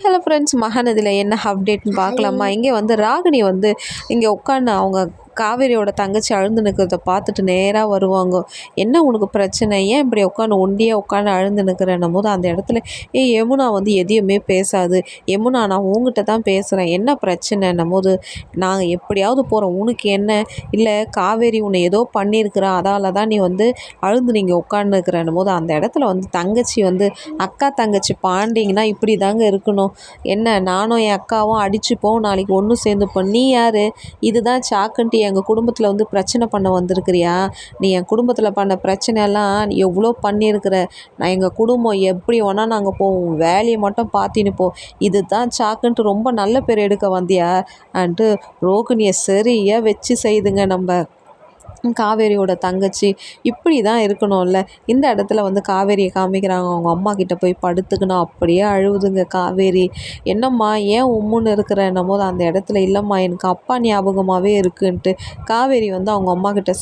Hello friends மகாநதியில் என்ன அப்டேட்னு பார்க்கலாமா? இங்கே வந்து ராகினி வந்து இங்கே உட்காந்து அவங்க காவேரியோட தங்கச்சி அழுந்து நிற்கிறத பார்த்துட்டு நேராக வருவாங்க. என்ன உனக்கு பிரச்சனை? ஏன் இப்படி உட்காந்து ஒண்டியாக உட்காந்து அழுந்து நிற்கிறன்னும் போது அந்த இடத்துல ஏ யமுனா வந்து எதையுமே பேசாது. யமுனா நான் உங்ககிட்ட தான் பேசுகிறேன் என்ன பிரச்சனைன்னும் போது நாங்கள் எப்படியாவது போகிறோம் உனக்கு என்ன? இல்லை காவேரி உன்னை ஏதோ பண்ணியிருக்கிறா. அதால் தான் நீ வந்து அழுந்து நீங்கள் உட்காந்துருக்கிறன்னும் போது அந்த இடத்துல வந்து தங்கச்சி வந்து அக்கா தங்கச்சி பாண்டிங்கன்னா இப்படி தாங்க இருக்கணும். என்ன நானும் என் அக்காவும் அடிச்சுப்போம் நாளைக்கு ஒன்று சேர்ந்துப்போம் நீ யார்? இதுதான் சாக்குன்ட்டு எங்கள் குடும்பத்தில் வந்து பிரச்சனை பண்ண வந்திருக்கிறியா? நீ என் குடும்பத்தில் பண்ண பிரச்சனையெல்லாம் நீ எவ்வளோ பண்ணியிருக்கிற? நான் எங்கள் குடும்பம் எப்படி வேணால் நாங்கள் போவோம் வேலையை மட்டும் பார்த்தின்னு போ. இது தான் சாக்குன்ட்டு ரொம்ப நல்ல பேர் எடுக்க வந்தியா? அன்ட்டு ரோகிணியை சரியாக வச்சு செய்துங்க நம்ம. காவேரியோட தங்கச்சி இப்படி தான் இருக்கணும்ல. இந்த இடத்துல வந்து காவேரியை காமிக்கிறாங்க. அவங்க அம்மா கிட்ட போய் படுத்துக்கணும் அப்படியே அழுவுதுங்க காவேரி. என்னம்மா ஏன் உம்முன்னு இருக்கிற போது அந்த இடத்துல இல்லைம்மா எனக்கு அப்பா ஞாபகமாகவே இருக்குன்ட்டு காவேரி வந்து அவங்க அம்மா கிட்ட